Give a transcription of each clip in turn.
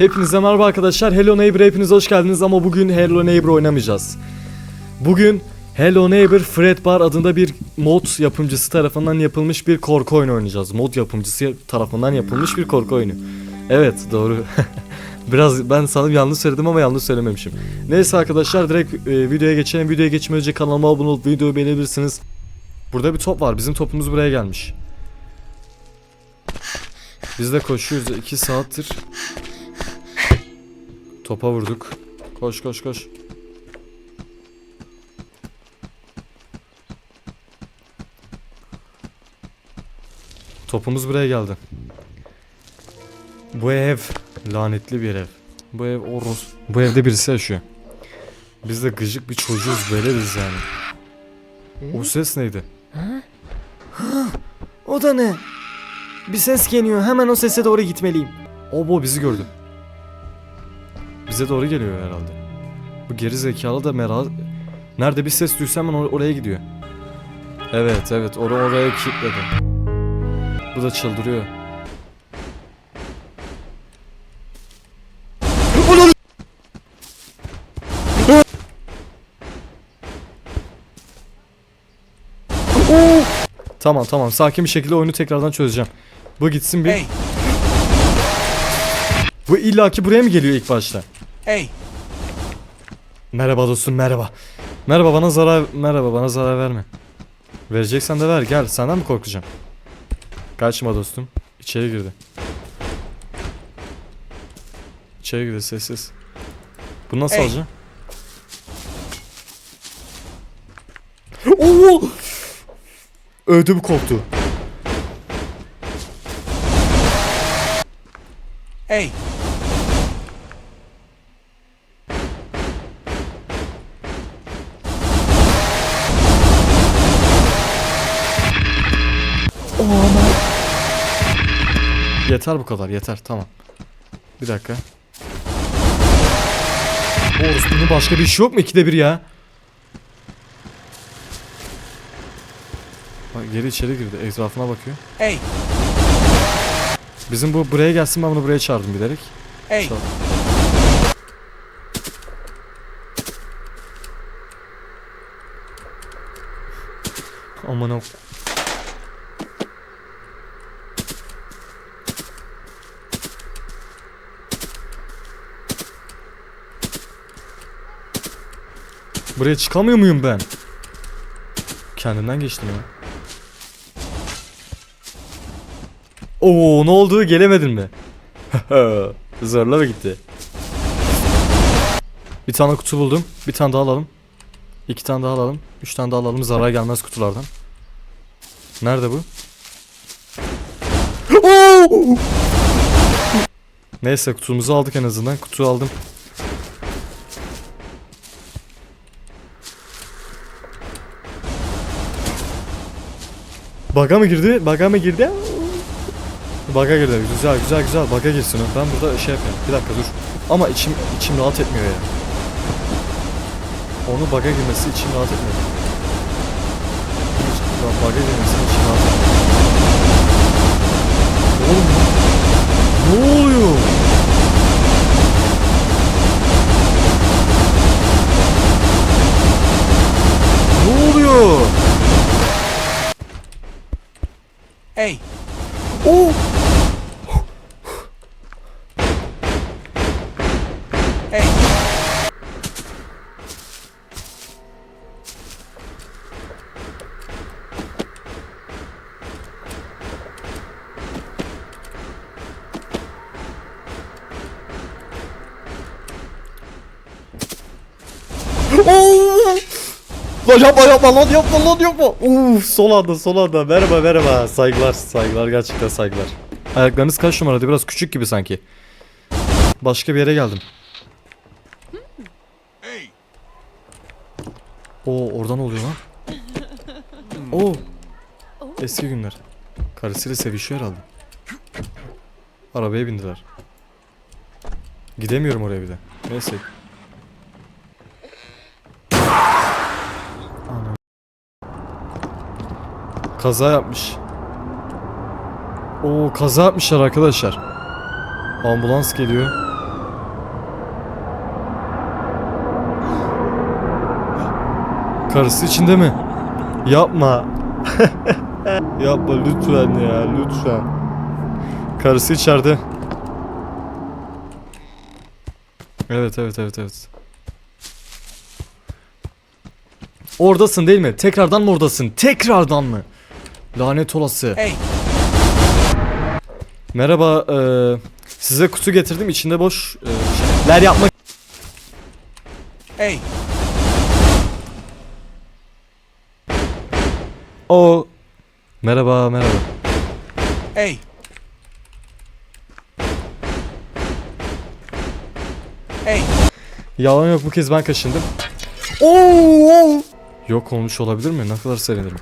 Hepinize merhaba arkadaşlar. Hello Neighbor hepiniz hoş geldiniz ama bugün Hello Neighbor oynamayacağız. Bugün Hello Neighbor Fredbar adında bir mod yapımcısı tarafından yapılmış bir korku oyunu oynayacağız. Mod yapımcısı tarafından yapılmış bir korku oyunu. Evet doğru. Biraz ben sanırım yanlış söyledim ama yanlış söylememişim. Neyse arkadaşlar direkt e, videoya geçelim. Videoya geçmeden önce kanalıma abone olup videoyu beğenebilirsiniz. Burada bir top var. Bizim topumuz buraya gelmiş. Biz de koşuyoruz 2 saattir. Topa vurduk. Koş koş koş. Topumuz buraya geldi. Bu ev lanetli bir ev. Bu ev Oros. Bu evde birisi yaşıyor. Biz de gıcık bir çocuğuz böyleriz yani. O ses neydi? O da ne? Bir ses geliyor. Hemen o sese doğru gitmeliyim. O bu bizi gördü. Bize doğru geliyor herhalde. Bu geri zekalı da merak... Nerede bir ses duysa hemen or- oraya gidiyor. Evet evet or oraya kilitledi. Bu da çıldırıyor. Tamam tamam sakin bir şekilde oyunu tekrardan çözeceğim. Bu gitsin bir. Hey, Bu illaki buraya mı geliyor ilk başta? Hey, Merhaba dostum merhaba. Merhaba bana zarar merhaba bana zarar verme. Vereceksen de ver gel senden mi korkacağım? Kaçma dostum. İçeri girdi. İçeri girdi sessiz. Bu nasıl Hey. alacağım? Oo! Ödüm koptu. hey. Yeter bu kadar yeter tamam. Bir dakika. Boris bunun başka bir işi yok mu? İkide bir ya. Bak geri içeri girdi. Etrafına bakıyor. Hey, Bizim bu buraya gelsin ben bunu buraya çağırdım bilerek. hey, Çağır. Aman o. Buraya çıkamıyor muyum ben? Kendimden geçtim ya. Oo ne oldu gelemedin mi? Zorla mı gitti? Bir tane kutu buldum. Bir tane daha alalım. İki tane daha alalım. Üç tane daha alalım. Zarar gelmez kutulardan. Nerede bu? Neyse kutumuzu aldık en azından. Kutuyu aldım. Baga mı girdi? Baga mı girdi? Baga girdi. Güzel güzel güzel. Baga girsin. o. Ben burada şey yapıyorum. Bir dakika dur. Ama içim içim rahat etmiyor ya. Onu baga girmesi içim rahat etmiyor. Baga girmesi içim rahat etmiyor. Oğlum ne oluyor? Ne oluyor? Hey. Oo! Lan yapma yapma lan yapma lan yapma. Uf son anda son anda. Merhaba merhaba. Saygılar saygılar gerçekten saygılar. Ayaklarınız kaç numaraydı? Biraz küçük gibi sanki. Başka bir yere geldim. Oo oradan oluyor lan. Oo. Eski günler. Karısıyla sevişiyor herhalde. Arabaya bindiler. Gidemiyorum oraya bir de. Neyse. Kaza yapmış. Oo kaza yapmışlar arkadaşlar. Ambulans geliyor. Karısı içinde mi? Yapma. Yapma lütfen ya lütfen. Karısı içeride. Evet evet evet evet. Oradasın değil mi? Tekrardan mı oradasın? Tekrardan mı? Lanet olası. Hey, Merhaba, eee, size kutu getirdim. İçinde boş eee, şeyler yapmak. hey, O. Merhaba, merhaba. hey, hey, Yalan yok bu kez ben kaşındım. Oo! Yok olmuş olabilir mi? Ne kadar sevinirim.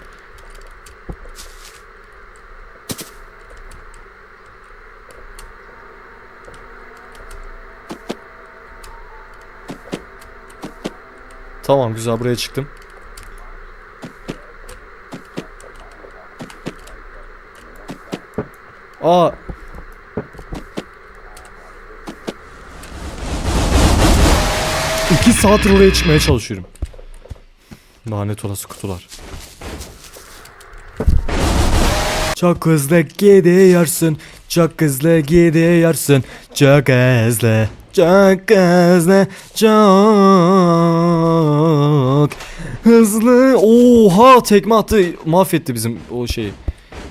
Tamam güzel buraya çıktım. Aa İki saattir oraya çıkmaya çalışıyorum. Lanet olası kutular. Çok hızlı gidiyorsun. Çok hızlı gidiyorsun. Çok hızlı. Çok hızlı. Çok hızlı. Oha tekme attı. Mahvetti bizim o şeyi.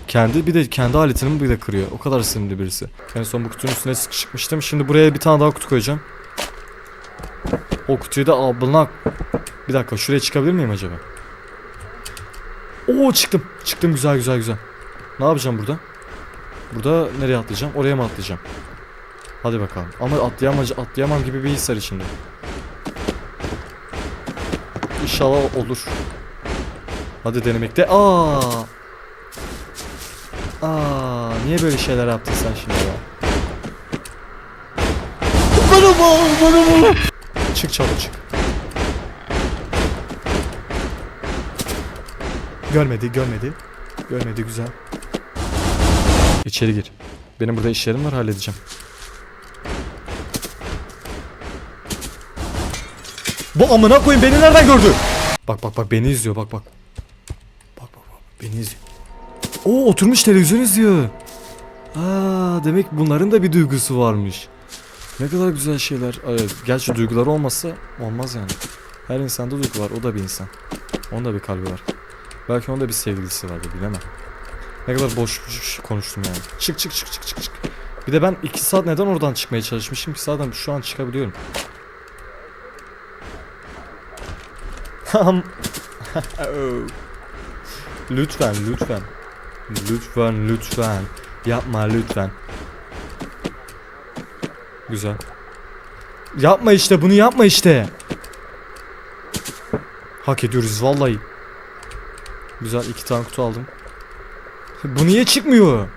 Kendi bir de kendi aletini bir de kırıyor. O kadar sinirli birisi. En son bu kutunun üstüne çıkmıştım. Şimdi buraya bir tane daha kutu koyacağım. O kutuyu da abına... Bir dakika şuraya çıkabilir miyim acaba? Oo çıktım. Çıktım güzel güzel güzel. Ne yapacağım burada? Burada nereye atlayacağım? Oraya mı atlayacağım? Hadi bakalım. Ama atlayamam, atlayamam gibi bir his var içimde. İnşallah olur. Hadi denemekte. Aa! Aa, niye böyle şeyler yaptın sen şimdi ya? Bana bak, bana bak. Çık çabuk çık. Görmedi, görmedi. Görmedi, güzel. İçeri gir. Benim burada işlerim var, halledeceğim. Bu amına koyayım beni nereden gördü? Bak bak bak beni izliyor bak bak. Bak bak bak beni izliyor. Oo oturmuş televizyon izliyor. Aa demek bunların da bir duygusu varmış. Ne kadar güzel şeyler. Evet, gerçi duyguları olmasa olmaz yani. Her insanda duygu var. O da bir insan. Onun da bir kalbi var. Belki onun da bir sevgilisi vardı bilemem. Ne kadar boş boş konuştum yani. Çık çık çık çık çık çık. Bir de ben iki saat neden oradan çıkmaya çalışmışım ki zaten şu an çıkabiliyorum. lütfen lütfen. Lütfen lütfen. Yapma lütfen. Güzel. Yapma işte bunu yapma işte. Hak ediyoruz vallahi. Güzel iki tane kutu aldım. Bu niye çıkmıyor?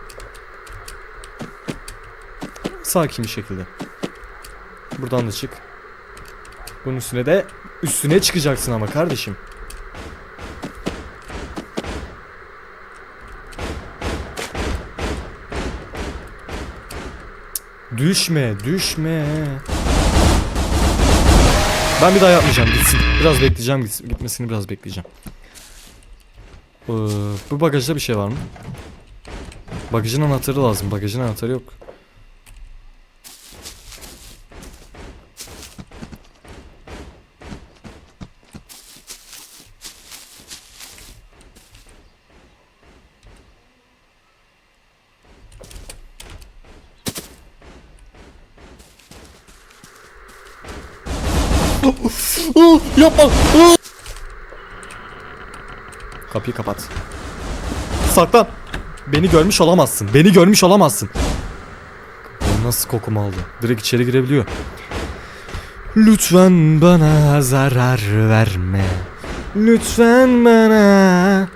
Sakin bir şekilde. Buradan da çık. Bunun üstüne de üstüne çıkacaksın ama kardeşim. Düşme, düşme. Ben bir daha yapmayacağım gitsin. Biraz bekleyeceğim gitsin, gitmesini biraz bekleyeceğim. Ee, bu bagajda bir şey var mı? Bagajın anahtarı lazım. Bagajın anahtarı yok. Yapma. Kapıyı kapat. Saklan. Beni görmüş olamazsın. Beni görmüş olamazsın. Nasıl kokumu aldı? Direkt içeri girebiliyor. Lütfen bana zarar verme. Lütfen bana.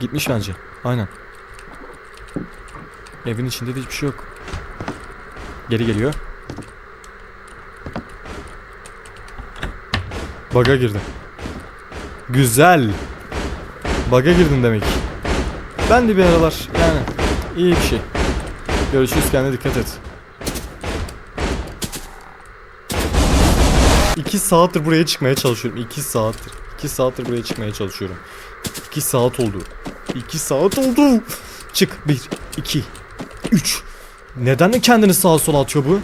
Gitmiş bence. Aynen. Evin içinde de hiçbir şey yok. Geri geliyor. Baga girdi. Güzel. Baga girdin demek. Ben de bir aralar yani iyi bir şey. Görüşürüz kendine dikkat et. 2 saattir buraya çıkmaya çalışıyorum. 2 saattir. 2 saattir buraya çıkmaya çalışıyorum. 2 saat oldu. 2 saat oldu. Çık. 1, 2, 3. Neden de kendini sağa sola atıyor bu?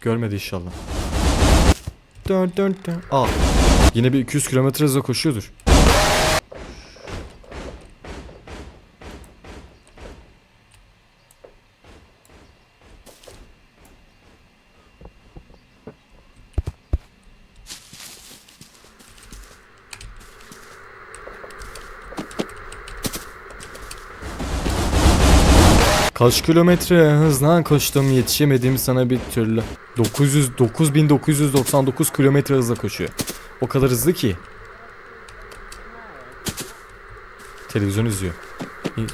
Görmedi inşallah. Dön dön dön. Aa. Yine bir 200 kilometre hızla koşuyordur. Kaç kilometre hızla koştum yetişemedim sana bir türlü. 900 9999 kilometre hızla koşuyor. O kadar hızlı ki. Televizyon izliyor.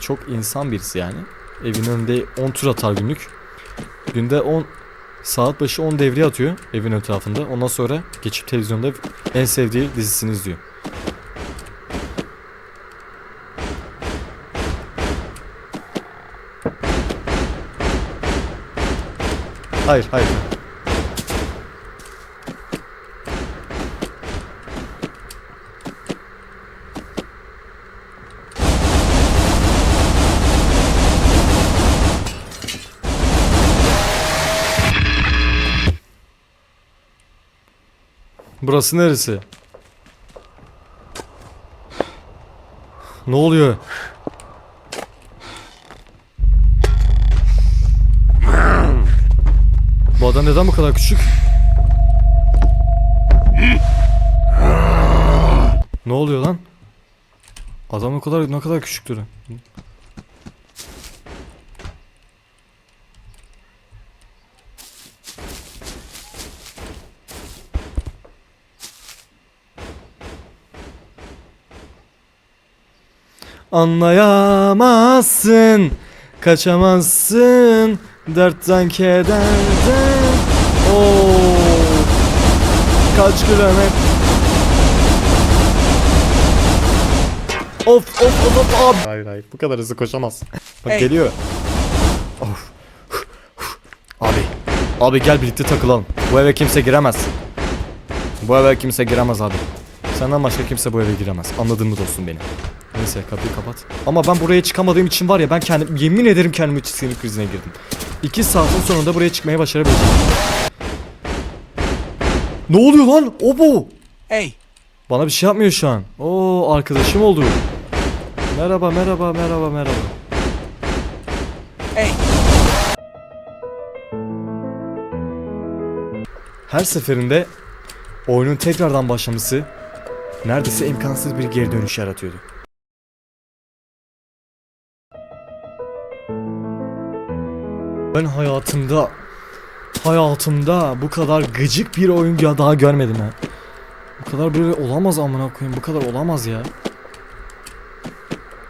Çok insan birisi yani. Evin önünde 10 tur atar günlük. Günde 10 saat başı 10 devre atıyor evin etrafında. Ondan sonra geçip televizyonda en sevdiği dizisini izliyor. Hayır, hayır. Burası neresi? Ne oluyor? Bu adam neden bu kadar küçük? Ne oluyor lan? Adam o kadar ne kadar küçüktür. Anlayamazsın, kaçamazsın dertten kederden. Oo, kaç kilometre? Of of of of abi. Hayır hayır bu kadar hızlı koşamaz. Bak Hey. geliyor. Of. Abi. Abi gel birlikte takılalım. Bu eve kimse giremez. Bu eve kimse giremez abi. Senden başka kimse bu eve giremez. Anladın mı dostum beni? Neyse kapıyı kapat. Ama ben buraya çıkamadığım için var ya ben kendim yemin ederim kendimi sinir krizine girdim. İki saatin sonunda buraya çıkmaya başarabileceğim. Ne oluyor lan? O bu. Hey, Bana bir şey yapmıyor şu an. Oo arkadaşım oldu. Merhaba merhaba merhaba merhaba. hey, Her seferinde oyunun tekrardan başlaması neredeyse imkansız bir geri dönüş yaratıyordu. Ben hayatımda hayatımda bu kadar gıcık bir oyun ya daha görmedim ha. Bu kadar böyle olamaz amına koyayım. Bu kadar olamaz ya.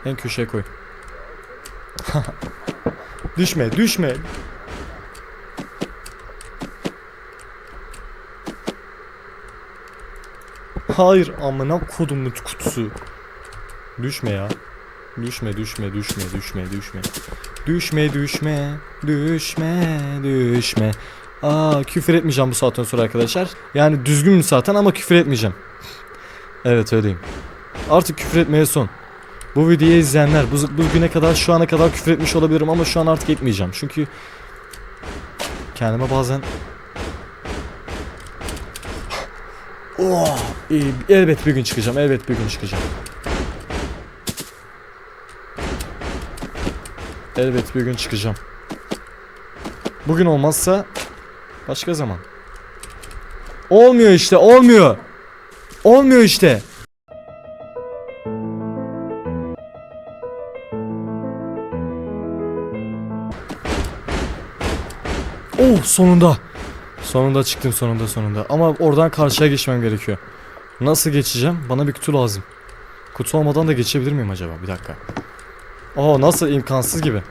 En köşeye koy. düşme, düşme. Hayır amına kodumun kutusu. Düşme ya. Düşme düşme düşme düşme düşme. Düşme düşme düşme düşme. Aa küfür etmeyeceğim bu saatten sonra arkadaşlar. Yani düzgün zaten ama küfür etmeyeceğim. Evet öyleyim. Artık küfür etmeye son. Bu videoyu izleyenler bu, bugüne kadar şu ana kadar küfür etmiş olabilirim ama şu an artık etmeyeceğim. Çünkü kendime bazen Oh, elbet bir gün çıkacağım. Elbet bir gün çıkacağım. Elbet bir gün çıkacağım. Bugün olmazsa başka zaman. Olmuyor işte, olmuyor. Olmuyor işte. Oh sonunda. Sonunda çıktım sonunda sonunda. Ama oradan karşıya geçmem gerekiyor. Nasıl geçeceğim? Bana bir kutu lazım. Kutu olmadan da geçebilir miyim acaba? Bir dakika. Oo nasıl imkansız gibi.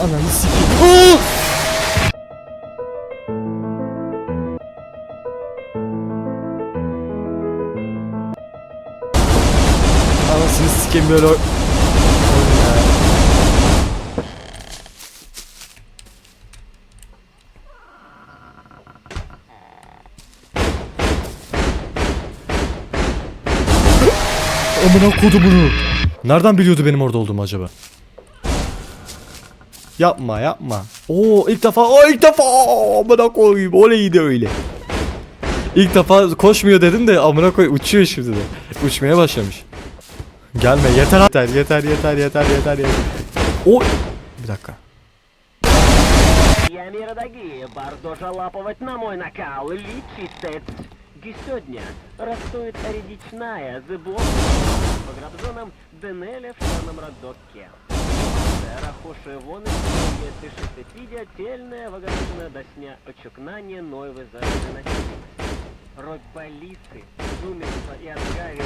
Ananı sikeyim. sikeyim böyle Amına kodu bunu. Nereden biliyordu benim orada olduğumu acaba? Yapma yapma. Oo ilk defa o ilk defa amına koyayım. Oley de öyle. İlk defa koşmuyor dedim de amına koy uçuyor şimdi de. Uçmaya başlamış. Gelme yeter yeter yeter yeter yeter yeter yeter. O bir dakika. Я мира дорогие, Бардожа лапывать на мой накал, лечиться. Сегодня растует редичная зыбло по грабзонам Денеля в черном роддоке. Рахуши вон и пидя, тельная вагонина до сня очукнание нойвы за выносимость. Рой полиции, сумерство и отгавие.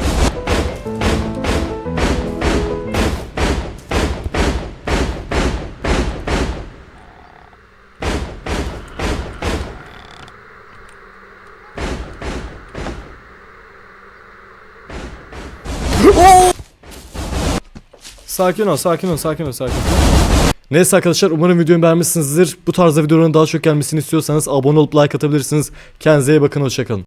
Sakin ol, sakin ol, sakin ol, sakin ol. Neyse arkadaşlar umarım videomu beğenmişsinizdir. Bu tarzda videoların daha çok gelmesini istiyorsanız abone olup like atabilirsiniz. Kendinize iyi bakın, hoşçakalın.